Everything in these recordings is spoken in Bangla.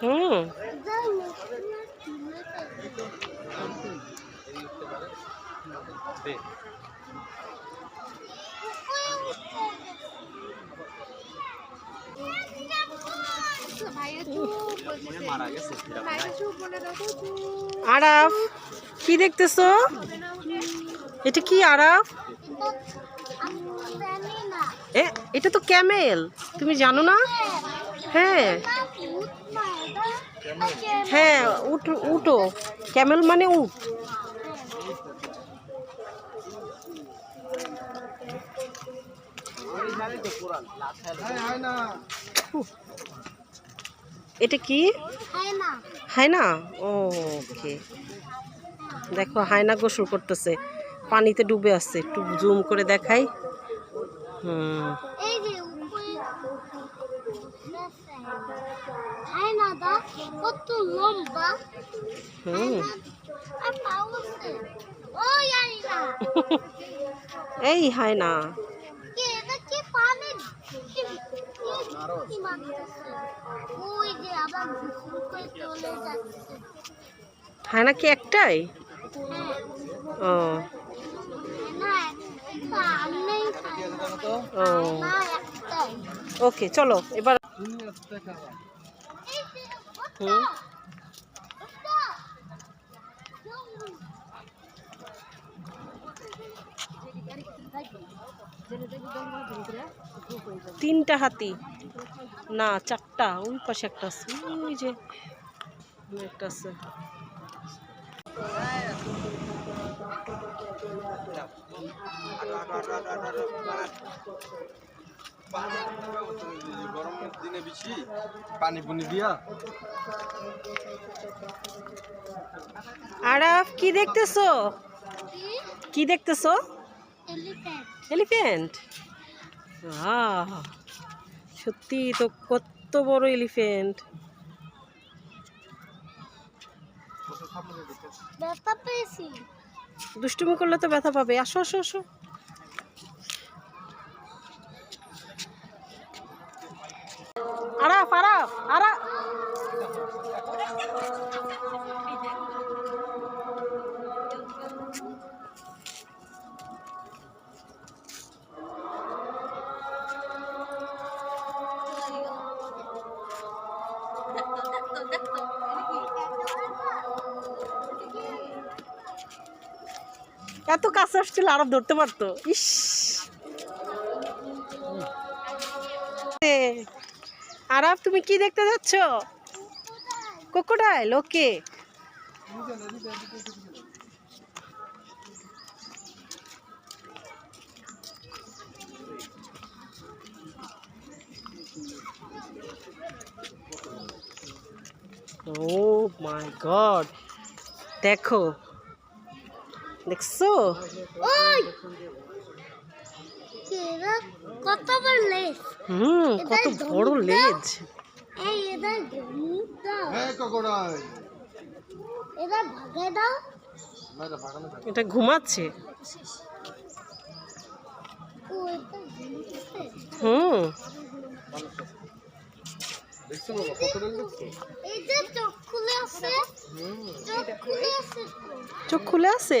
হুম। আরাফ কি দেখতেছো? এটা কি আরাফ? এ এটা তো ক্যামেল। তুমি জানো না? হ্যাঁ। হ্যাঁ উট উটো ক্যামেল মানে উট এটা কি? হায়না। ও ওকে। দেখো হায়না গোসল করতেছে। পানিতে ডুবে আছে। একটু জুম করে দেখাই। এই হয় না কত লম্বা আছে ও না এই হায়না কি একটাই হ্যাঁ ও না একটা আমনেই খায় ও। ওকে চলো এবার হুম তিনটা হাতি। না চারটা ওই পাশে একটা আছে ওই যে একটা আছে। গরমের দিনে বেশি পানি পুনি দিয়া কি দেখতেছো? কি দেখতেছো? এলিফ্যান্ট। সত্যি তো কত বড় এলিফ্যান্ট। পেয়েছি। দুষ্টুমি করলে তো ব্যথা পাবে। আসো আসো আসো। আরাফ এত কাছে আসছিল আরব ধরতে পারতো। ইস। আরব তুমি কি দেখতে যাচ্ছ? কোকোডাইল ওকে। ও মাই গড দেখো দেখছ ওই! কত বড় লেজ? হুম কত বড় লেজ। এই দাও। হ্যাঁ ককড়াই এরা ভাগে দাও। এটা ঘুমাচ্ছে। এটা হুম। দেখছ বাবা ককড়াই দেখছ? এই যে চোখ খুলে আছে চোখ খুলে আছে চোখ খুলে আছে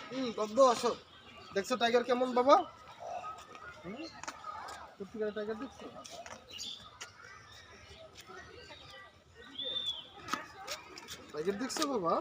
হুম গদ্য আসো। দেখছ টাইগার কেমন বাবা? কুর্তিকার টাইগার দেখছ? টাইগার দেখছ বাবা?